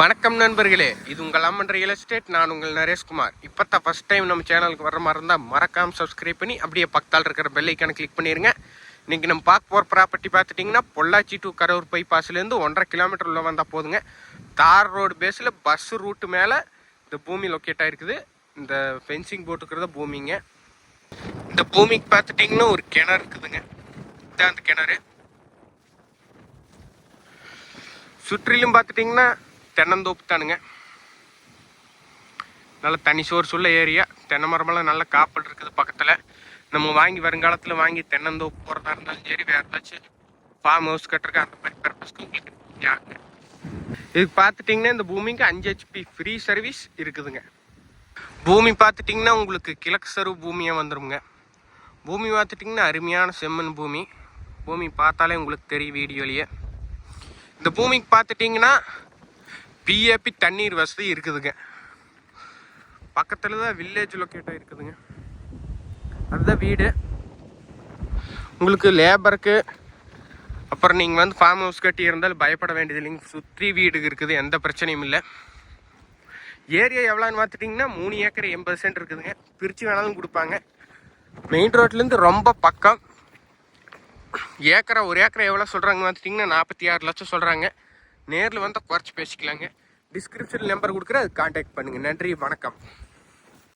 வணக்கம் நண்பர்களே. இது உங்கள் அம்மன் ரியல் எஸ்டேட் நான் உங்கள் நரேஷ்குமார். இப்போ தான் ஃபஸ்ட் டைம் நம்ம சேனலுக்கு வர மாதிரி இருந்தால் மறக்காம சப்ஸ்கிரைப் பண்ணி அப்படியே பக்கத்தால் இருக்கிற பெல் ஐக்கானை கிளிக் பண்ணிடுங்க இன்றைக்கி நம்ம பார்க்க போகிற ப்ராப்பர்ட்டி பார்த்துட்டிங்கன்னா பொள்ளாச்சி டு கரூர் பைபாஸ்லேருந்து ஒன்றரை கிலோமீட்டர் உள்ள வந்தால் போதுங்க. தார் ரோடு பேஸில் பஸ் ரூட்டு மேலே இந்த பூமி லொக்கேட் ஆகிருக்குது இந்த ஃபென்சிங் போட்டுக்கிறத பூமிங்க. இந்த பூமிக்கு பார்த்துட்டிங்கன்னா ஒரு கிணறு இருக்குதுங்க. இதான் அந்த கிணறு. சுற்றிலும் பார்த்துட்டிங்கன்னா தென்னந்தோப்பு தானுங்க நல்ல தனி சோர்ஸ் உள்ள ஏரியா. தென்னை மரமெல்லாம் நல்ல காப்பல் இருக்குது பக்கத்தில். நம்ம வாங்கி வருங்காலத்தில் வாங்கி தென்னந்தோப்பு போகிறதா இருந்தாலும் சரி வேறு ஏதாச்சும் ஃபார்ம் ஹவுஸ் கட்டுறக்கு அந்த மாதிரி பர்பஸ்க்கு உங்களுக்கு யாங்க இதுக்கு பார்த்துட்டிங்கன்னா இந்த பூமிக்கு அஞ்சு ஹெச்பி ஃப்ரீ சர்வீஸ் இருக்குதுங்க. பூமி பார்த்துட்டிங்கன்னா உங்களுக்கு கிழக்கு சருவு பூமியாக வந்துடுங்க பூமி பார்த்துட்டிங்கன்னா அருமையான செம்மண் பூமி. பூமி பார்த்தாலே உங்களுக்கு தெரியும் வீடியோலையே. இந்த பூமிக்கு பார்த்துட்டிங்கன்னா பிஏபி தண்ணீர் வசதி இருக்குதுங்க. பக்கத்தில் தான் வில்லேஜ் லொக்கேட்டாக இருக்குதுங்க. அதுதான் வீடு. உங்களுக்கு லேபருக்கு அப்புறம் நீங்கள் வந்து ஃபார்ம் ஹவுஸ் கட்டி இருந்தாலும் பயப்பட வேண்டியது இல்லைங்க. சுற்றி வீடு இருக்குது எந்த பிரச்சனையும் இல்லை. ஏரியா எவ்வளோன்னு பார்த்துட்டிங்கன்னா மூணு ஏக்கர் எண்பது சென்ட் இருக்குதுங்க. பிரித்து வேணாலும் கொடுப்பாங்க. மெயின் ரோட்லேருந்து ரொம்ப பக்கம். ஏக்கரை ஒரு ஏக்கரை எவ்வளோ சொல்கிறாங்க பார்த்துட்டிங்கன்னா நாற்பத்தி ஆறு லட்சம் சொல்கிறாங்க நேரில் வந்தால் குறைச்சி பேசிக்கலாங்க. டிஸ்கிரிப்ஷன் நம்பர் கொடுக்குற அது காண்டாக்ட் பண்ணுங்கள் நன்றி வணக்கம்.